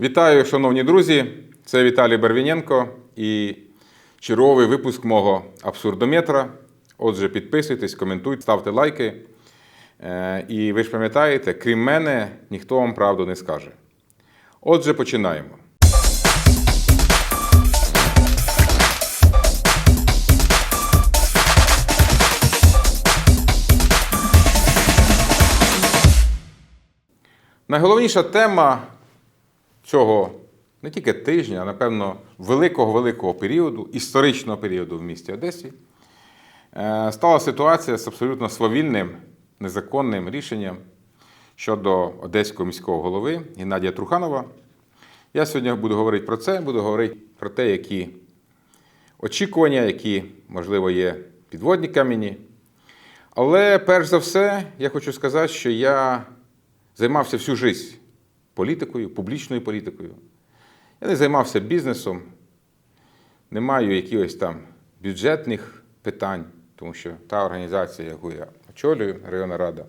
Вітаю, шановні друзі! Це Віталій Барвіненко і черговий випуск мого абсурдометра. Отже, підписуйтесь, коментуйте, ставте лайки. Е, І ви ж пам'ятаєте, крім мене, ніхто вам правду не скаже. Отже, починаємо. Найголовніша тема цього не тільки тижня, а напевно, великого-великого періоду, історичного періоду в місті Одесі, е, стала ситуація з абсолютно свавільним, незаконним рішенням щодо одеського міського голови Геннадія Труханова. Я сьогодні буду говорити про це, буду говорити про те, які очікування, які, можливо, є підводні камені. Але перш за все, я хочу сказати, що я займався всю життя політикою, публічною політикою. Я не займався бізнесом, не маю якихось там бюджетних питань, тому що та організація, яку я очолюю, районна рада,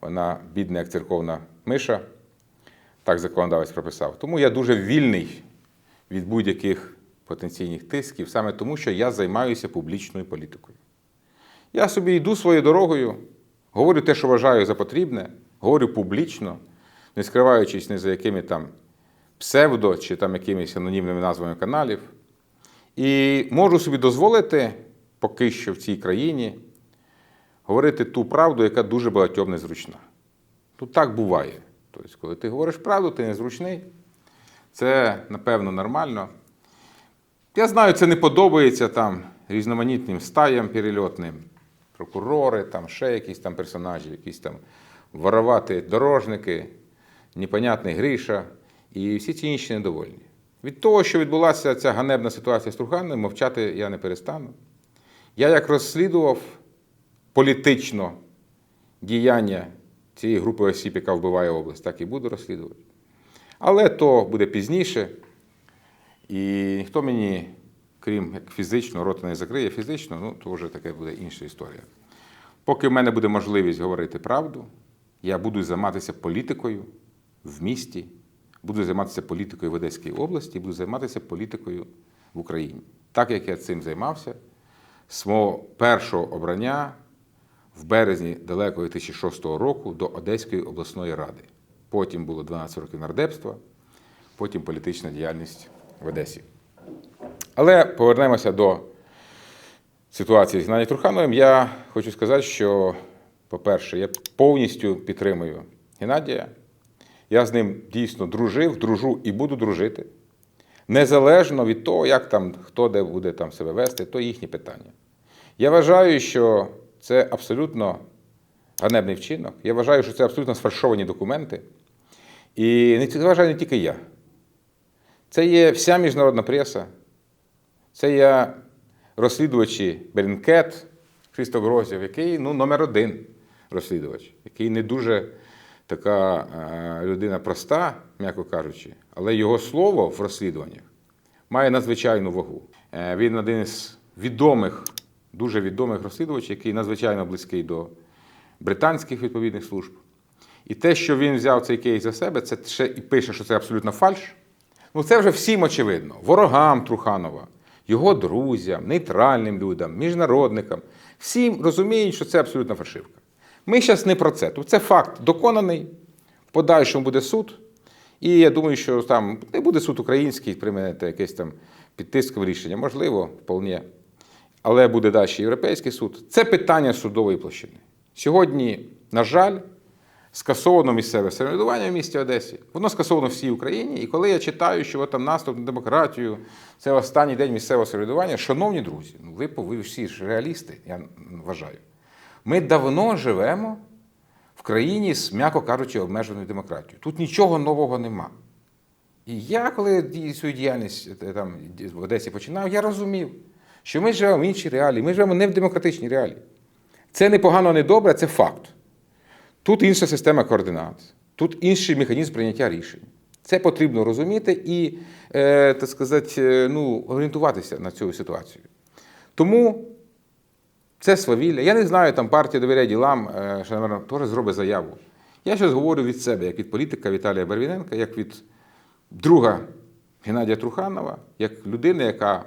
вона бідна, як церковна миша, так законодавець прописав. Тому я дуже вільний від будь-яких потенційних тисків, саме тому, що я займаюся публічною політикою. Я собі йду своєю дорогою, говорю те, що вважаю за потрібне, говорю публічно, не скриваючись ні за якими там псевдо чи там якимись анонімними назвами каналів. І можу собі дозволити поки що в цій країні говорити ту правду, яка дуже багатьом незручна. Тут так буває. Тобто, коли ти говориш правду, ти незручний. Це, напевно, нормально. Я знаю, це не подобається там різноманітним стаям перельотним, прокурори, там ще якісь там персонажі, якісь там вороваті дорожники, непонятний Гриша і всі ці інші недовольні. Від того, що відбулася ця ганебна ситуація з Трухановим, мовчати я не перестану. Я як розслідував політично діяння цієї групи осіб, яка вбиває область, так і буду розслідувати. Але то буде пізніше. І ніхто мені, крім як фізично, рота не закриє фізично, ну то вже таке буде інша історія. Поки в мене буде можливість говорити правду, я буду займатися політикою в місті, буду займатися політикою в Одеській області, буду займатися політикою в Україні. Так як я цим займався з мого першого обрання в березні далекого 2006 року до Одеської обласної ради. Потім було 12 років нардепства, потім політична діяльність в Одесі. Але повернемося до ситуації з Геннадієм Трухановим. Я хочу сказати, що, по-перше, я повністю підтримую Геннадія. Я з ним дійсно дружив, дружу і буду дружити. Незалежно від того, як там хто де буде там себе вести, то їхні питання. Я вважаю, що це абсолютно ганебний вчинок. Я вважаю, що це абсолютно сфальшовані документи. І не вважаю не тільки я. Це є вся міжнародна преса, це є розслідувачі Бернкет, Христо Грозів, який ну, номер один розслідувач, який не дуже така е, людина проста, м'яко кажучи, але його слово в розслідуваннях має надзвичайну вагу. Е, він один із відомих, дуже відомих розслідувачів, який надзвичайно близький до британських відповідних служб. І те, що він взяв цей кейс за себе, це ще і пише, що це абсолютно фальш. Ну, це вже всім очевидно. Ворогам Труханова, його друзям, нейтральним людям, міжнародникам. Всім розуміють, що це абсолютно фальшивка. Ми зараз не про це. Тут це факт доконаний, в подальшому буде суд. І я думаю, що там не буде суд український, приймете якесь там підтискове рішення, можливо, вполне. Але буде далі європейський суд. Це питання судової площини. Сьогодні, на жаль, скасовано місцеве самоврядування в місті Одесі. Воно скасовано всій Україні. І коли я читаю, що там наступ на демократію, це останній день місцевого самоврядування, шановні друзі, ну ви, ви всі ж реалісти, я вважаю. Ми давно живемо в країні з, м'яко кажучи, обмеженою демократією. Тут нічого нового нема. І я, коли свою діяльність е, там, в Одесі починав, я розумів, що ми живемо в іншій реалії, ми живемо не в демократичній реалії. Це не погано, не добре, це факт. Тут інша система координат, тут інший механізм прийняття рішень. Це потрібно розуміти і, е, так сказати, е, ну, орієнтуватися на цю ситуацію. Тому це свавілля. Я не знаю, там партія довіряє ділам, е, що, напевно, теж зробить заяву. Я зараз говорю від себе, як від політика Віталія Барвіненка, як від друга Геннадія Труханова, як людина, яка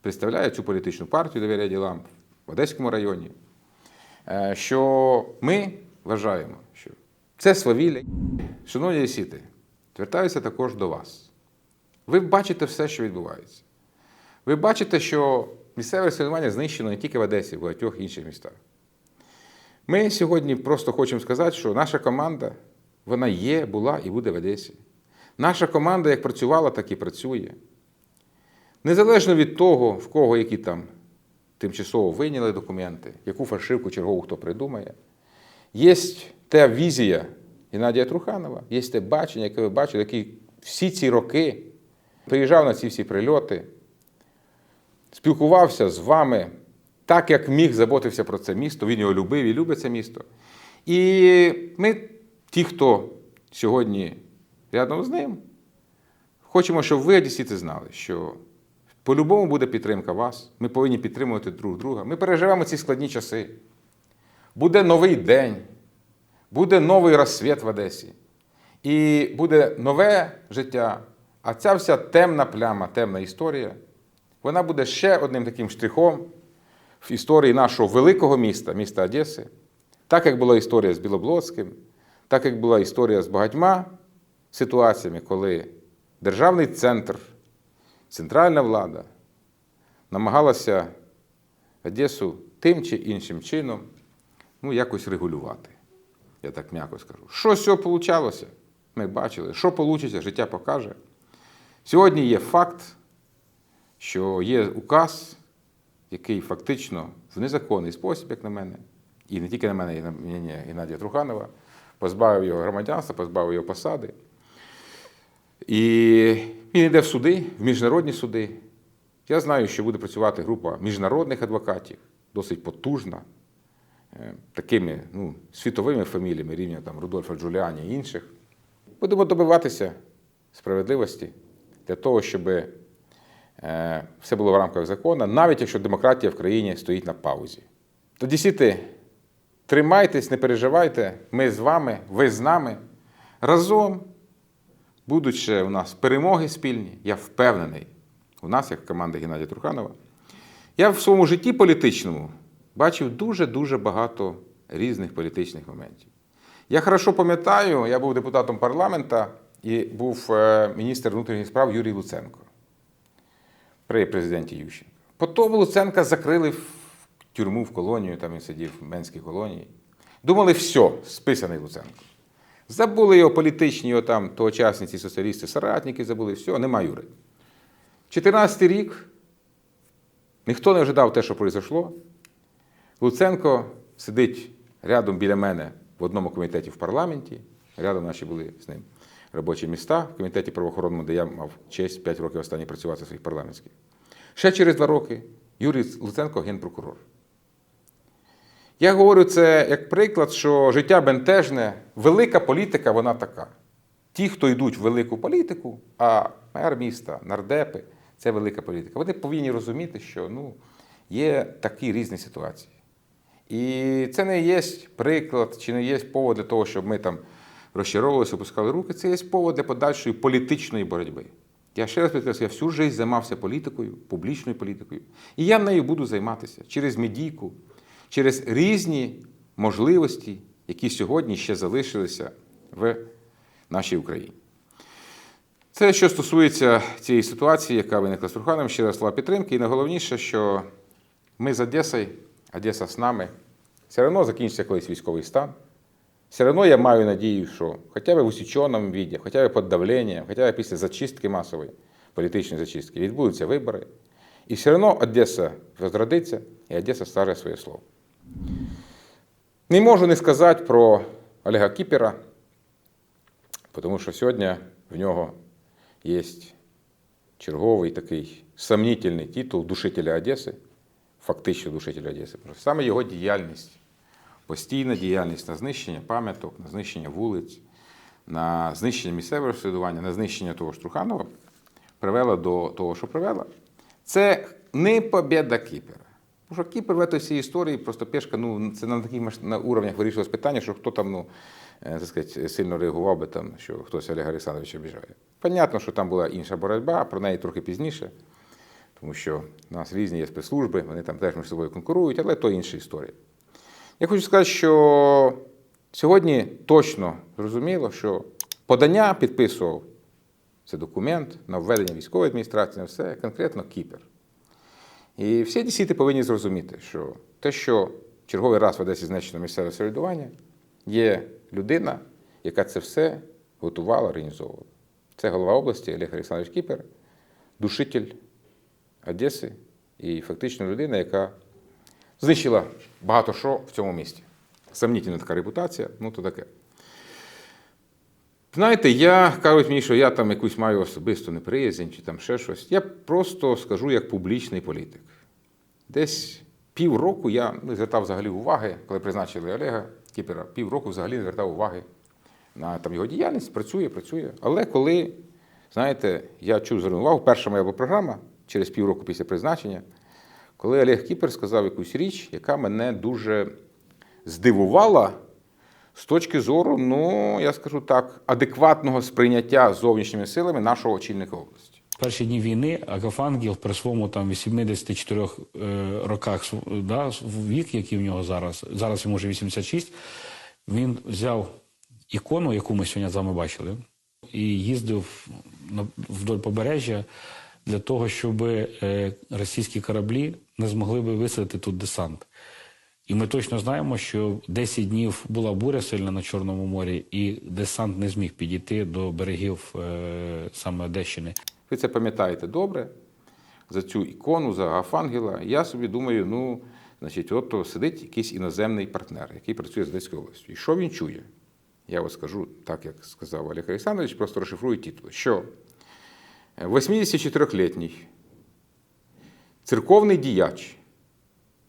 представляє цю політичну партію довіря ділам в Одеському районі, е, що ми вважаємо, що це свавілля. Шановні лісіти, звертаюся також до вас. Ви бачите все, що відбувається. Ви бачите, що місцеве самоврядування знищено не тільки в Одесі, в багатьох інших містах. Ми сьогодні просто хочемо сказати, що наша команда, вона є, була і буде в Одесі. Наша команда як працювала, так і працює. Незалежно від того, в кого які там тимчасово вийняли документи, яку фальшивку чергову хто придумає, є та візія Геннадія Труханова, є те бачення, яке ви бачили, який всі ці роки приїжджав на ці всі прильоти, спілкувався з вами так, як міг, заботився про це місто. Він його любив і любить це місто. І ми, ті, хто сьогодні рядом з ним, хочемо, щоб ви, одесіти, знали, що по-любому буде підтримка вас. Ми повинні підтримувати друг друга. Ми переживемо ці складні часи. Буде новий день, буде новий розсвіт в Одесі. І буде нове життя. А ця вся темна пляма, темна історія, вона буде ще одним таким штрихом в історії нашого великого міста, міста Одеси. Так як була історія з Білоблоцьким, так як була історія з багатьма ситуаціями, коли державний центр, центральна влада намагалася Одесу тим чи іншим чином ну, якось регулювати. Я так м'яко скажу. Що з цього вийшло? Ми бачили. Що вийде, життя покаже. Сьогодні є факт, що є указ, який фактично в незаконний спосіб, як на мене, і не тільки на мене, і на ні, Геннадія Труханова, позбавив його громадянства, позбавив його посади. І він йде в суди, в міжнародні суди. Я знаю, що буде працювати група міжнародних адвокатів, досить потужна, е, такими ну, світовими фаміліями, рівня там, Рудольфа Джуліані і інших. Будемо добиватися справедливості для того, щоб все було в рамках закону, навіть якщо демократія в країні стоїть на паузі. Тоді сіти, тримайтесь, не переживайте, ми з вами, ви з нами. Разом будуть ще у нас перемоги спільні, я впевнений, у нас, як команда Геннадія Труханова. Я в своєму житті політичному бачив дуже-дуже багато різних політичних моментів. Я хорошо пам'ятаю, я був депутатом парламенту і був е, міністр внутрішніх справ Юрій Луценко при президенті Ющенко. Потім Луценка закрили в тюрму в колонію, там він сидів в Менській колонії. Думали, все, списаний Луценко. Забули його політичні, його там тогочасні ці соціалісти, соратники забули, все, нема Юри. 14-й рік ніхто не ожидав те, що пройшло. Луценко сидить рядом біля мене в одному комітеті в парламенті. Рядом наші були з ним робочі міста в комітеті правоохоронному, де я мав честь 5 років останні працювати в своїх парламентських. Ще через 2 роки Юрій Луценко генпрокурор. Я говорю це як приклад, що життя бентежне, велика політика, вона така. Ті, хто йдуть в велику політику, а мер міста, нардепи це велика політика. Вони повинні розуміти, що ну, є такі різні ситуації. І це не є приклад, чи не є повод для того, щоб ми там розчаровувалися, опускали руки. Це є повод для подальшої політичної боротьби. Я ще раз підкреслю, я всю життя займався політикою, публічною політикою. І я нею буду займатися через медійку, через різні можливості, які сьогодні ще залишилися в нашій Україні. Це що стосується цієї ситуації, яка виникла з Труханом, ще раз слова підтримки. І найголовніше, що ми з Одесою, Одеса з нами, все одно закінчиться колись військовий стан. Все одно я маю надію, що хоча б в усіченому віді, хоча б під давленням, хоча б після зачистки масової, політичної зачистки, відбудуться вибори. І все одно Одеса розродиться, і Одеса скаже своє слово. Не можу не сказати про Олега Кіпера, тому що сьогодні в нього є черговий такий сомнительний титул душителя Одеси, фактично душителя Одеси. Саме його діяльність, постійна діяльність на знищення пам'яток, на знищення вулиць, на знищення місцевого розслідування, на знищення того ж Труханова привела до того, що привела. Це не побіда Кіпера. Тому що Кіпер в цій всій історії просто пешка, ну, це на таких на уровнях вирішилось питання, що хто там, ну, е, так сказати, сильно реагував би там, що хтось Олега Олександровича обіжає. Понятно, що там була інша боротьба, про неї трохи пізніше, тому що у нас різні є спецслужби, вони там теж між собою конкурують, але то інша історія. Я хочу сказати, що сьогодні точно зрозуміло, що подання підписував це документ на введення військової адміністрації, на все конкретно Кіпер. І всі десіти повинні зрозуміти, що те, що черговий раз в Одесі знищено місцеве самоврядування, є людина, яка це все готувала, організовувала. Це голова області Олег Олександрович Кіпер, душитель Одеси і фактично людина, яка знищила багато що в цьому місті. Сомнітельна така репутація, ну то таке. Знаєте, я кажуть мені, що я там якусь маю особисту неприязнь чи там ще щось. Я просто скажу як публічний політик. Десь півроку я не звертав взагалі уваги, коли призначили Олега Кіпера, півроку взагалі не звертав уваги на там, його діяльність, працює, працює. Але коли, знаєте, я чув звернув увагу, перша моя програма через півроку після призначення, коли Олег Кіпер сказав якусь річ, яка мене дуже здивувала з точки зору, ну, я скажу так, адекватного сприйняття зовнішніми силами нашого очільника області. Перші дні війни Агафангел при своєму там 84 е, роках да, вік, який в нього зараз, зараз йому вже 86, він взяв ікону, яку ми сьогодні з вами бачили, і їздив вдоль побережжя для того, щоб е, російські кораблі не змогли би висадити тут десант. І ми точно знаємо, що 10 днів була буря сильна на Чорному морі, і десант не зміг підійти до берегів е, саме Одещини. Ви це пам'ятаєте добре за цю ікону, за Гафангела. Я собі думаю, ну, значить, от сидить якийсь іноземний партнер, який працює з Одеською областю. І що він чує? Я ось скажу так, як сказав Олег Олександрович, просто розшифрую титул. Що 84-літній церковний діяч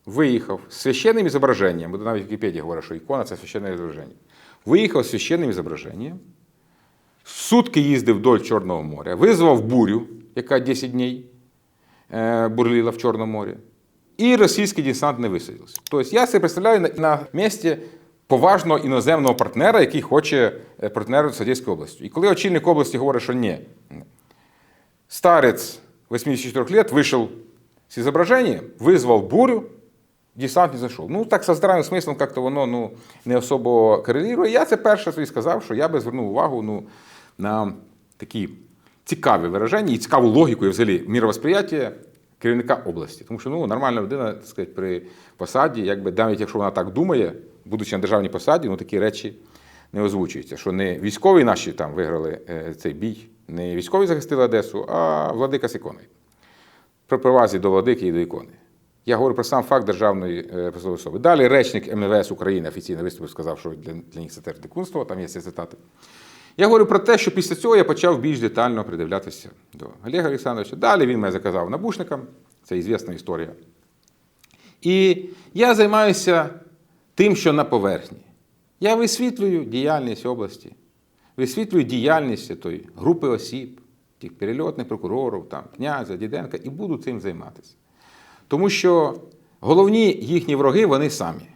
виїхав з священним ізображенням, бо навіть Вікіпедія говорить, що ікона це священне зображення. Виїхав з священним ізображенням, сутки їздив вдоль Чорного моря, визвав бурю, яка 10 днів е, бурліла в Чорному морі, і російський десант не висадився. Тобто я себе представляю на, місці поважного іноземного партнера, який хоче е, партнеру з Одеською областю. І коли очільник області говорить, що ні, старець 84 лет вышел с изображением, вызвал бурю, десант не зайшов. Ну, так со здравим смислом як-то воно ну, не особо корелірує. Я це перше собі сказав, що я би звернув увагу ну, на такі цікаві вираження і цікаву логіку і взагалі міровосприяття керівника області. Тому що ну, нормальна людина, так сказати, при посаді, якби навіть якщо вона так думає, будучи на державній посаді, ну такі речі не озвучуються. Що не військові наші там виграли е, цей бій, не військові захистили Одесу, а владика з іконою. При привазі до владики і до ікони. Я говорю про сам факт державної е, посадової особи. Далі речник МВС України офіційно виступив, сказав, що для, для них це теж дикунство, там є ці цитати. Я говорю про те, що після цього я почав більш детально придивлятися до Олега Олександровича. Далі він мене заказав набушникам, це ізвісна історія. І я займаюся тим, що на поверхні. Я висвітлюю діяльність області, висвітлюю діяльність тої групи осіб, тих перельотних прокурорів, там, князя, Діденка, і буду цим займатися. Тому що головні їхні вороги вони самі.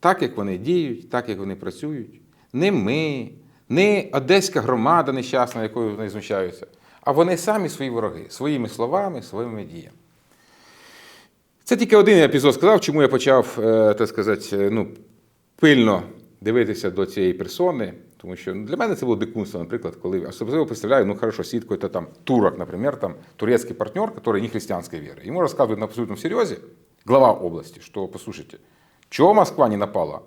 Так, як вони діють, так, як вони працюють. Не ми, не одеська громада нещасна, якою вони знущаються, а вони самі свої вороги, своїми словами, своїми діями. Це тільки один епізод сказав, чому я почав, е, так сказати, е, ну, пильно дивитися до цієї персони. Тому що ну, для мене це було дикунство, наприклад, коли особливо представляю, ну хорошо, сидит какой-то там турок, например, там турецкий партнер, который не христианской веры. Ему рассказывают на абсолютном серьезе, глава области, что, послушайте, чего Москва не напала,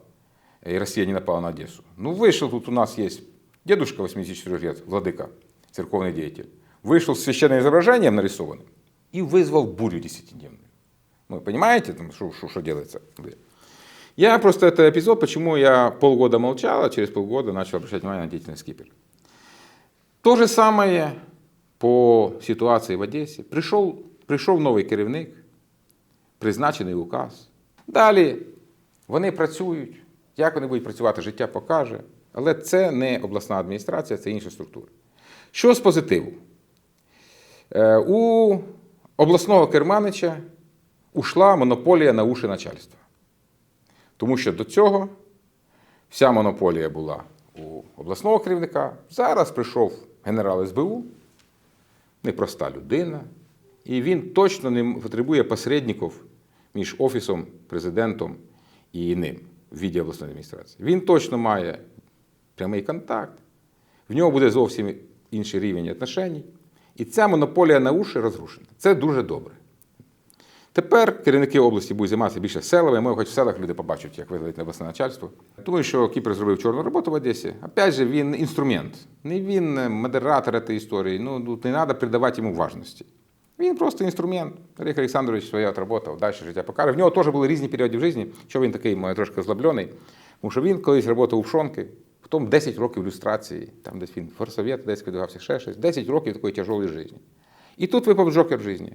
и Россия не напала на Одессу? Ну, вышел тут у нас есть дедушка 84 лет, владыка, церковный деятель, вышел с священным изображением нарисованным и вызвал бурю десятидневную. Ну, понимаете, там, что делается? Я просто это эпизод, почему я полгода молчал, а через полгода начал обращать внимание на деятельность Кипер. То же самое по ситуации в Одесі. Прийшов, прийшов новий керівник, призначений указ. Далі вони працюють. Як вони будуть працювати, життя покаже. Але це не обласна адміністрація, це інша структура. Що з позитиву? Е, У обласного керманича ушла монополія на уші начальства. Тому що до цього вся монополія була у обласного керівника. Зараз прийшов генерал СБУ непроста людина, і він точно не потребує посередників між Офісом, президентом і ним в віді обласної адміністрації. Він точно має прямий контакт, в нього буде зовсім інший рівень отношень, і ця монополія на уші розрушена. Це дуже добре. Тепер керівники області будуть займатися більше селами. Ми хоч в селах люди побачать, як виглядає обласне начальство. Думаю, що Кіпр зробив чорну роботу в Одесі. Опять же, він інструмент. Не він е, модератор цієї історії. Ну, тут не треба придавати йому важності. Він просто інструмент. Олег Олександрович своє отработав, далі життя покаже. В нього теж були різні періоди в житті, що він такий може, трошки озлоблений. Тому що він колись працював у Пшонки, потім 10 років люстрації, там десь він форсовєт, десь видавався ще щось. 10 років такої тяжкої житті. І тут випав джокер в житті.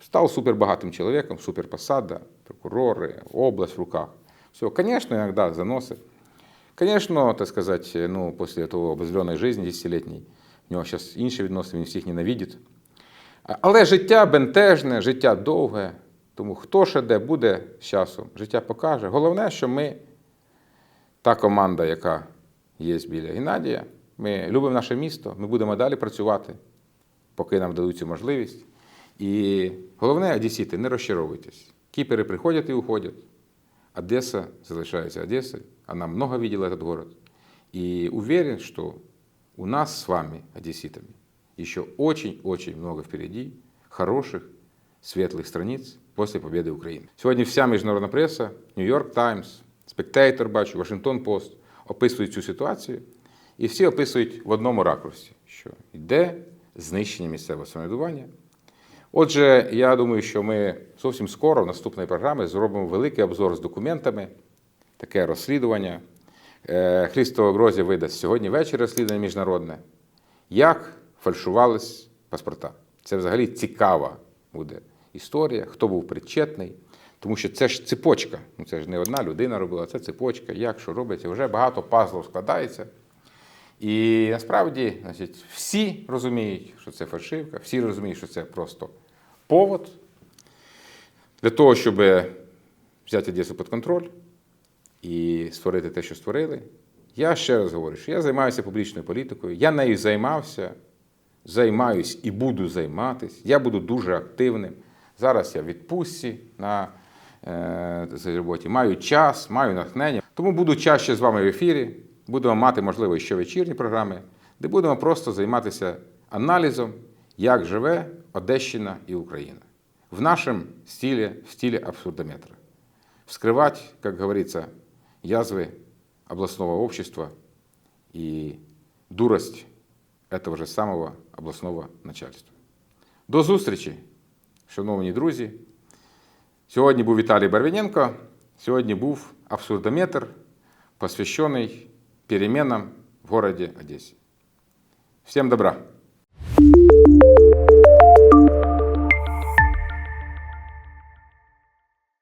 Стал супербогатым человеком, суперпосада, прокуроры, область в руках. Все, конечно, иногда заносы. Конечно, так сказать, ну, после этого обозленої жизни десятилетней, у нього зараз інші відносини, він всіх ненавидить. А- Але життя бентежне, життя довге, тому хто ще де буде з часом, життя покаже. Головне, що ми, та команда, яка є біля Геннадія, ми любимо наше місто, ми будемо далі працювати, поки нам дадуть цю можливість. І головне, одесіти, не розчаровуйтесь. Кіпери приходять і уходять. Одесса залишається Одессой. Она много видела этот город. И уверен, что у нас с вами, одесситами, еще очень-очень много впереди хороших, светлых страниц после победы Украины. Сьогодні вся міжнародна преса, Нью-Йорк Таймс, Спектейтор, бачу, Вашингтон Пост описують цю ситуацію. І всі описують в одному ракурсі, що йде знищення місцевого самоврядування. Отже, я думаю, що ми зовсім скоро в наступної програми зробимо великий обзор з документами, таке розслідування. Е, Христо Грозі видасть сьогодні ввечері розслідування міжнародне. Як фальшувались паспорта? Це взагалі цікава буде історія, хто був причетний. Тому що це ж цепочка. Ну, це ж не одна людина робила, це цепочка. Як що робиться? Вже багато пазлів складається. І насправді, значить, всі розуміють, що це фальшивка, всі розуміють, що це просто повод для того, щоб взяти Одесу під контроль і створити те, що створили. Я ще раз говорю, що я займаюся публічною політикою, я нею займався, займаюсь і буду займатися. Я буду дуже активним. Зараз я в відпустці на е, роботі, маю час, маю натхнення. Тому буду чаще з вами в ефірі Будемо мати, можливо, ще вечірні програми, де будемо просто займатися аналізом, як живе Одещина і Україна. В нашем стиле, в стиле абсурдометра. Вскрывать, как говорится, язвы областного общества и дурость этого же самого обласного начальства. До зустрічі, шановні друзі. Сьогодні був Віталій Барвіненко, сьогодні був абсурдометр, посвящений переменам в городе Одессе. Всем добра!